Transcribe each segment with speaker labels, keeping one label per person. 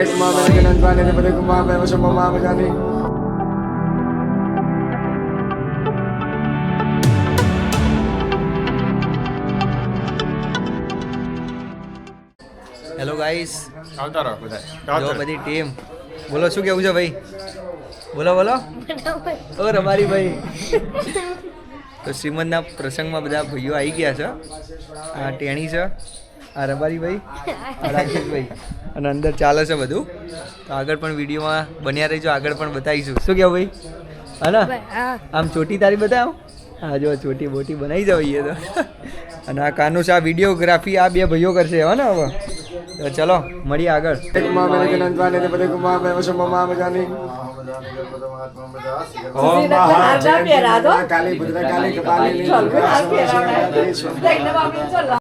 Speaker 1: Hello guys
Speaker 2: આવતા રહો બધા.
Speaker 1: જો બધી ટીમ બોલો શું કેવું છે ભાઈ? બોલો બોલો. ઓ રમારી ભાઈ. તો શ્રીમદના પ્રસંગમાં બધા ભાઈઓ આવી ગયા છે. આ ટેણી છે. આ રબારી ભાઈ આ રાકેશભાઈ અને અંદર ચાલે છે બધું. તો આગળ પણ વિડીયોમાં બન્યા રહીજો આગળ પણ બતાવીશું. શું કેવું ભાઈ? હા આમ ચોટી તારી બતાવો? હા જો ચોટી બોટી બનાવી જાવ એ તો. અને આ કાનું આ વિડીયોગ્રાફી આ બે ભાઈઓ કરશે હો ને હવે. તો ચલો મળીએ આગળ.
Speaker 3: Kumain daripada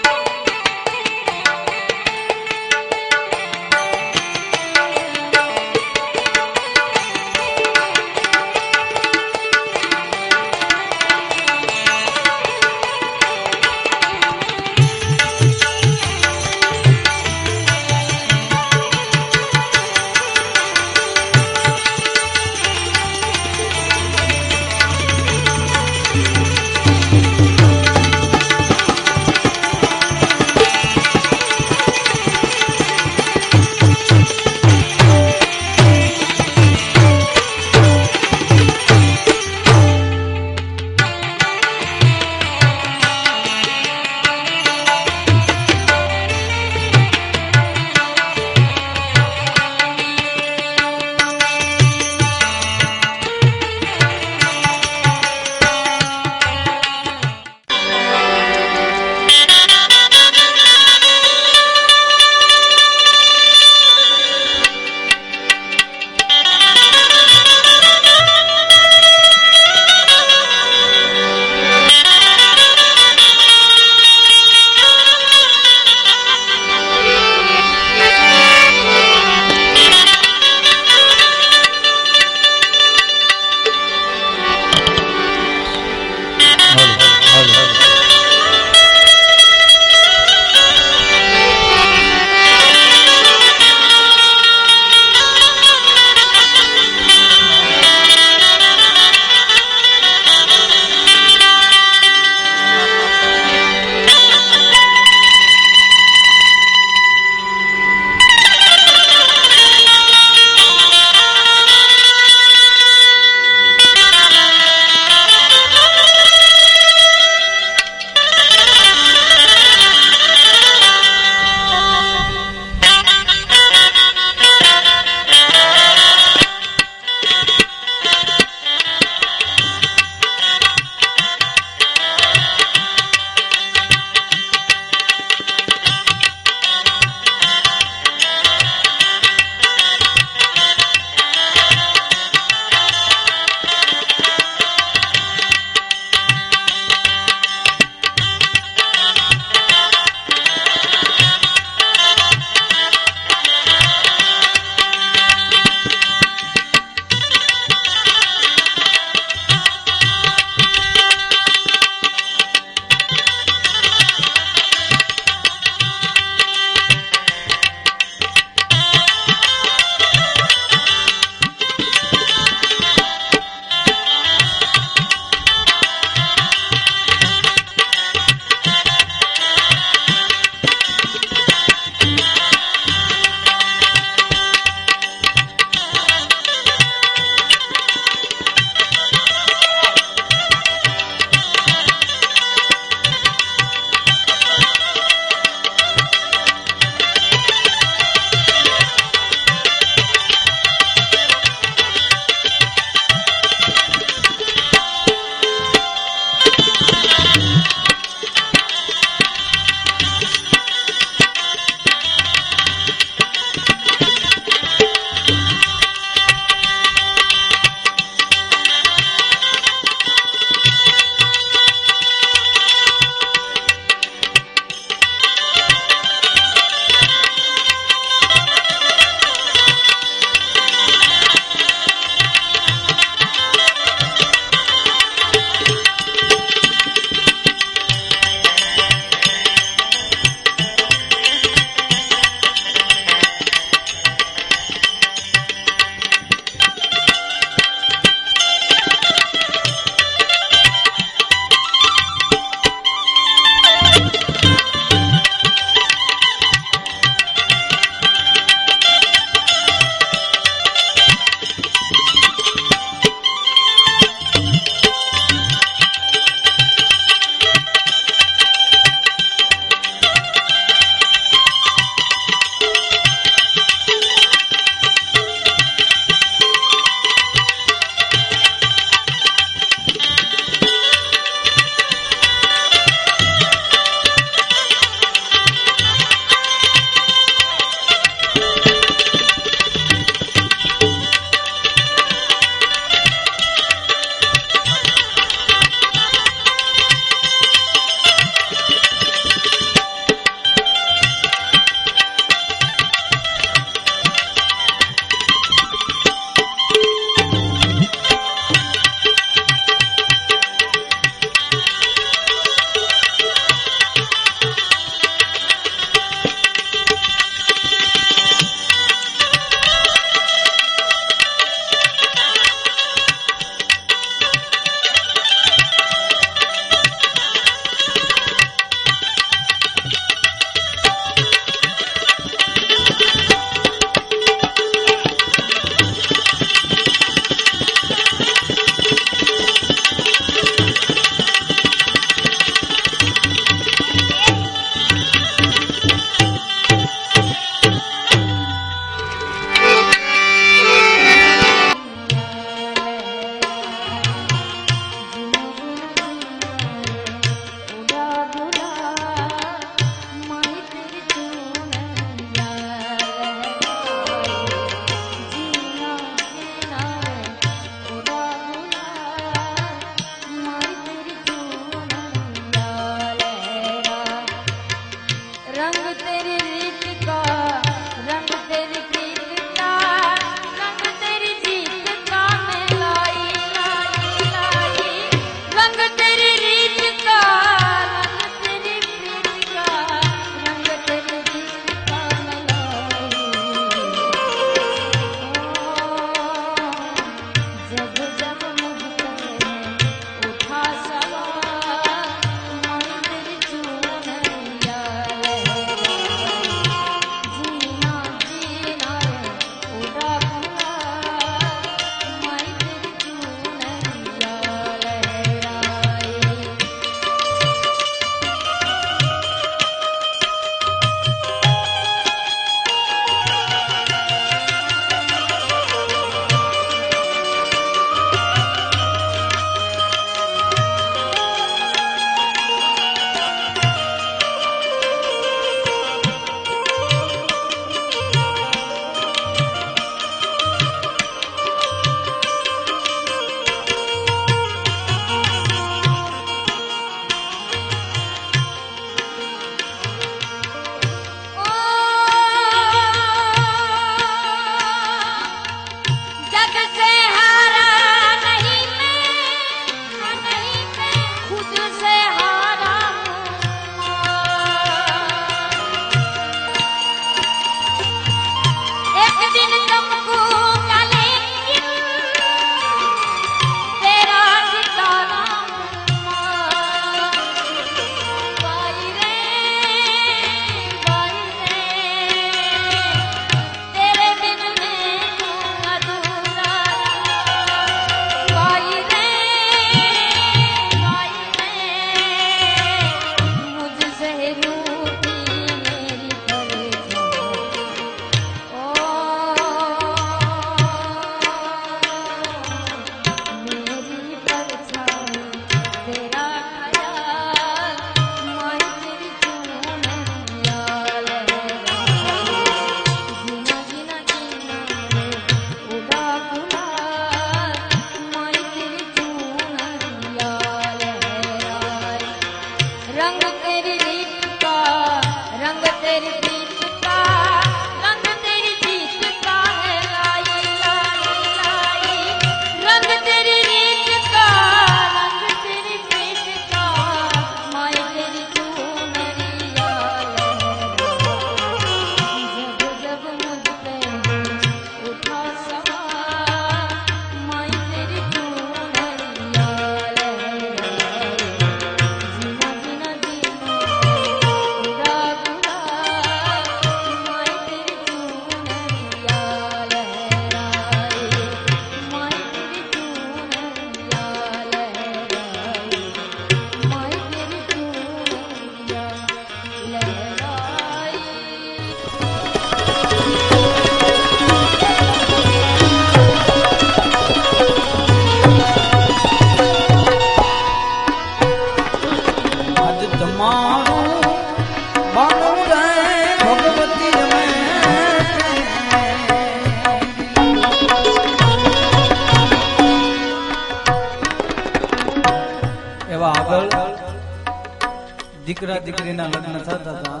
Speaker 4: દીકરીના લગ્ન થતા હતા.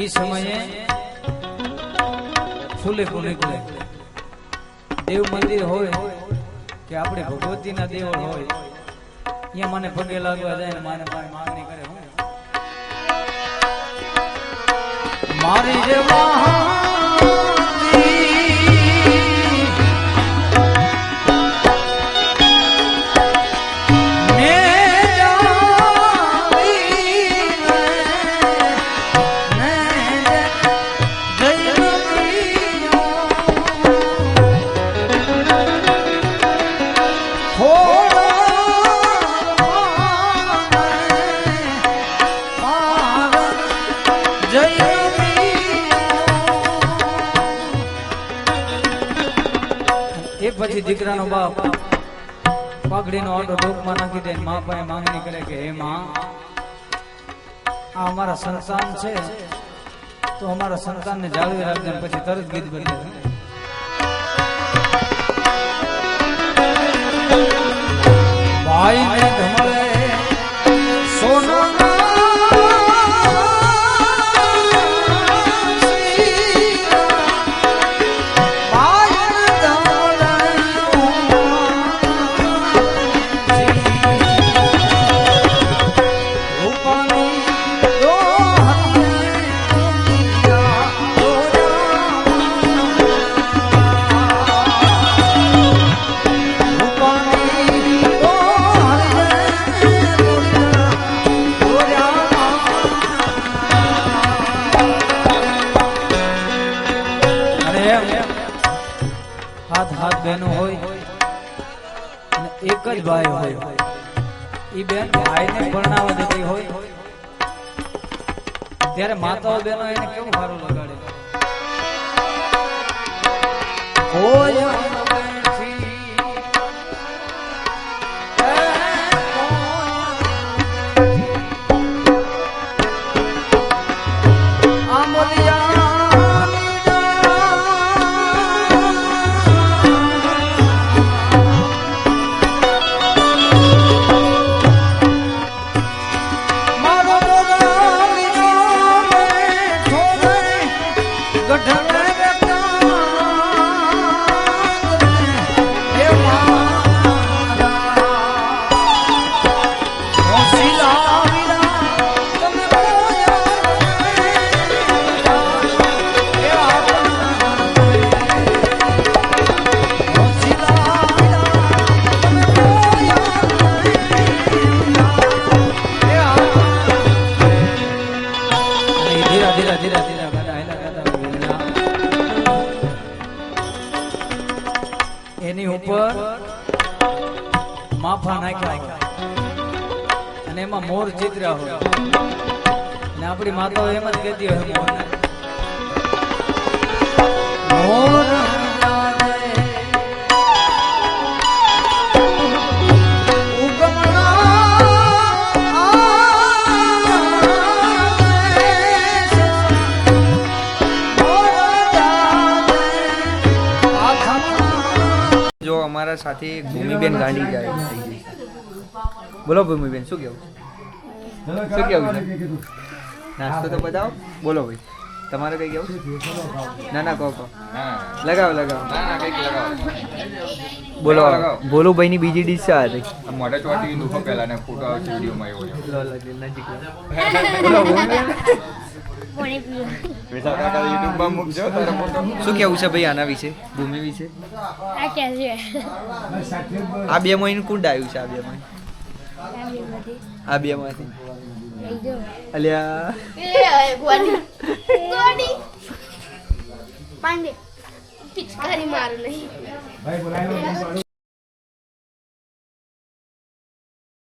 Speaker 4: એ સમયે ફૂલે ફૂલે દેવ મંદિર હોય કે આપણે ભગવતીના દેવળ હોય, અહીંયા મને પગે લાગવા જાય મારે માંગણી કરે હું. મારી રે દીકરાનો બાપ પાઘડીનો ઓટો ડોકમાં નાખી દે મા પાસે માંગણી કરે કે, હે માં, આ અમારા સંતાન છે, તો અમારા સંતાનને જાળવી રાખજે પછી તરત ગીત બદલે ભાઈ ને માતાઓ બેનો એને કેવું સારું લગાડે? કોઈ ચિત્ર્યા હોય. અને આપણી માતાઓ એમ જ કહેતી હોય
Speaker 1: અમારા સાથે ભૂમિબેન ગાંડી જાય બોલો ભૂમિબેન, શું કેવું શું કેવું છે? નાસ્તો તો બતાવો. બોલો ભાઈ. તમારે કઈ કેવું? ના ના કહો કહો. લગાવો લગાવો. બોલો
Speaker 2: બોલો
Speaker 1: ભાઈ ની બીજી ડીશ છે હતી
Speaker 2: મોઢે ચોટી દુખો પેલા ને ફોટો આવે વિડિયો માં
Speaker 1: લો, નજીક બોલો શું કેવું છે ભાઈ આના વિશે? ભૂમિ વિશે?
Speaker 5: આ
Speaker 1: આ બે મહિને કુંડ આવ્યું છે આ બે મહિન આ બે માંથી અલ્યા
Speaker 5: પાંડે પિચકારી મારું નહીં